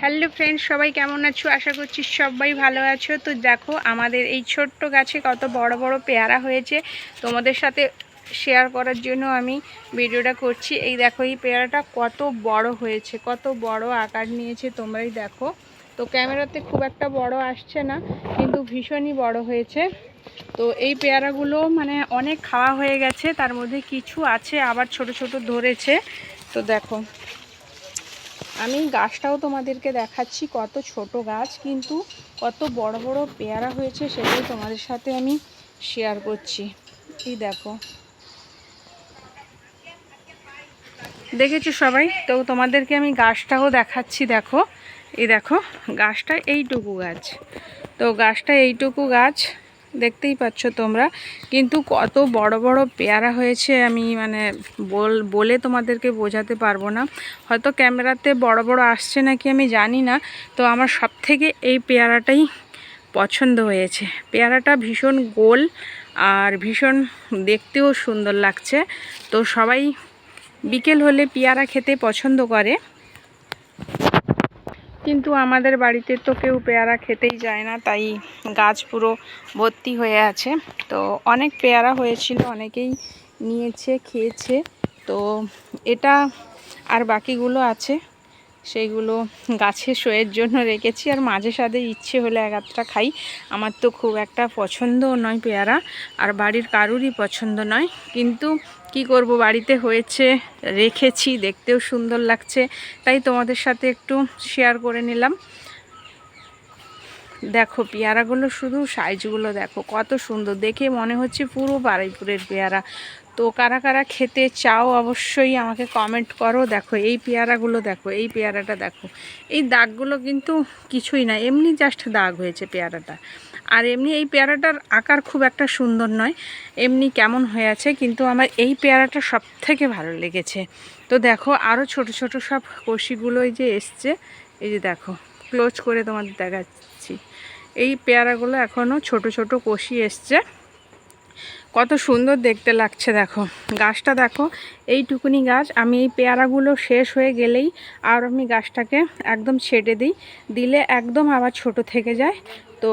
Hello friends, সবাই কেমন আছো? আশা করছি সবাই ভালো আছো। তো দেখো, আমাদের এই ছোট্ট গাছে কত বড় বড় পেয়ারা হয়েছে। তোমাদের সাথে শেয়ার করার জন্য আমি ভিডিওটা করছি। এই দেখো, এই পেয়ারাটা কত বড় হয়েছে, কত বড় আকার নিয়েছে তোমরাই দেখো। তো ক্যামেরাতে খুব একটা বড় আসছে না, কিন্তু ভীষণই বড় হয়েছে। তো এই পেয়ারাগুলো মানে অনেক খাওয়া হয়ে গেছে, তার মধ্যে কিছু আছে আবার ছোট ছোট ধরেছে। তো দেখো আমি গাছটাও তোমাদেরকে দেখাচ্ছি, কত ছোট গাছ, কিন্তু কত বড় বড় পেয়ারা হয়েছে সেটাই তোমাদের সাথে আমি শেয়ার করছি। এই দেখো। দেখেছ সবাই? তো তোমাদেরকে আমি গাছটাও দেখাচ্ছি, দেখো। এই দেখো, গাছটা এইটুকু গাছ। তো গাছটা এইটুকু গাছ দেখতেই পাচ্ছ তোমরা। কিন্তু কত বড় বড় পেয়ারা হয়েছে আমি মানে বল, বলে তোমাদেরকে বোঝাতে পারব না। হয়তো ক্যামেরাতে বড় বড় আসছে নাকি আমি জানি না, তো আমার সব থেকে এই পেয়ারাটাই পছন্দ হয়েছে। পেয়ারাটা ভীষণ গোল আর ভীষণ দেখতেও সুন্দর লাগছে। তো সবাই বিকেল হলে পেয়ারা খেতে পছন্দ করে। কিন্তু আমাদের বাড়িতে তো কেউ পেয়ারা খেতেই যায় না, তাই গাছ পুরো ভর্তি হয়ে আছে। তো অনেক পেয়ারা হয়েছিল, অনেকেই নিয়েছে, খেয়েছে। তো এটা আর বাকিগুলো আছে। সেইগুলো গাছে শোয়ের জন্য রেখেছি আর মাঝে সাঝে ইচ্ছে হলে এক আধটা খাই। আমার তো খুব একটা পছন্দও নয় পেয়ারা, আর বাড়ির কারুরই পছন্দ নয়। কিন্তু কি করব, বাড়িতে হয়েছে, রেখেছি, দেখতেও সুন্দর লাগছে। তাই তোমাদের সাথে একটু শেয়ার করে নিলাম। দেখো, পেয়ারাগুলো শুধু সাইজগুলো দেখো, কত সুন্দর। দেখে মনে হচ্ছে পুরো বারাইপুরের পেয়ারা। তো কারা কারা খেতে চাও অবশ্যই আমাকে কমেন্ট করো। দেখো, এই পেয়ারাগুলো দেখো, এই পেয়ারাটা দেখো। এই দাগগুলো কিন্তু কিছুই না, এমনি জাস্ট দাগ হয়েছে পেয়ারাটা। আর এমনি এই পেয়ারাটার আকার খুব একটা সুন্দর নয়, এমনি কেমন হয়ে আছে, কিন্তু আমার এই পেয়ারাটা সব থেকে ভালো লেগেছে। তো দেখো আরও ছোট ছোট সব কষিগুলোই যে এসছে, এই যে দেখো ক্লোজ করে তোমাদের দেখাচ্ছি। এই পেয়ারাগুলো এখনও ছোট ছোট কষি এসছে। কত সুন্দর দেখতে লাগছে দেখো। গাছটা দেখো, এইটুকুনি গাছ। আমি এই পেয়ারাগুলো শেষ হয়ে গেলেই আর আমি গাছটাকে একদম ছেটে দিই। দিলে একদম আবার ছোট থেকে যায়। তো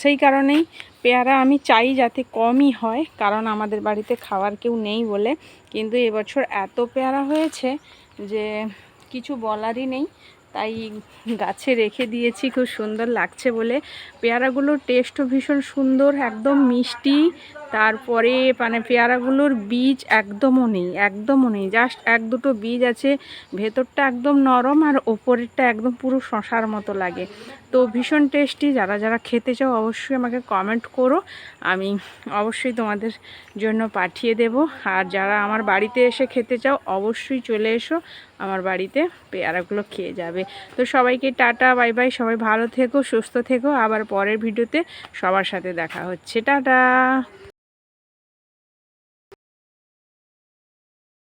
সেই কারণেই পেয়ারা আমি চাই যাতে কমই হয়, কারণ আমাদের বাড়িতে খাওয়ার কেউ নেই বলে। কিন্তু এবছর এত পেয়ারা হয়েছে যে কিছু বলারই নেই। তাই গাছে রেখে দিয়েছি, খুব সুন্দর লাগছে বলে। পেয়ারাগুলোর টেস্টও ভীষণ সুন্দর, একদম মিষ্টি। তারপরে মানে পেয়ারাগুলোর বীজ একদমও নেই একদমও নেই। জাস্ট এক দুটো বীজ আছে, ভেতরটা একদম নরম আর ওপরেরটা একদম পুরো শশার মতো লাগে। তো ভীষণ টেস্টি যারা যারা খেতে চাও অবশ্যই আমাকে কমেন্ট করো, আমি অবশ্যই তোমাদের জন্য পাঠিয়ে দেব। আর যারা আমার বাড়িতে এসে খেতে চাও অবশ্যই চলে এসো, আমার বাড়িতে পেয়ারাগুলো খেয়ে যাবে। তো সবাইকে টাটা, বাই বাই, সবাই ভালো থেকো, সুস্থ থেকো। আবার পরের ভিডিওতে সবার সাথে দেখা হচ্ছে। টাটা!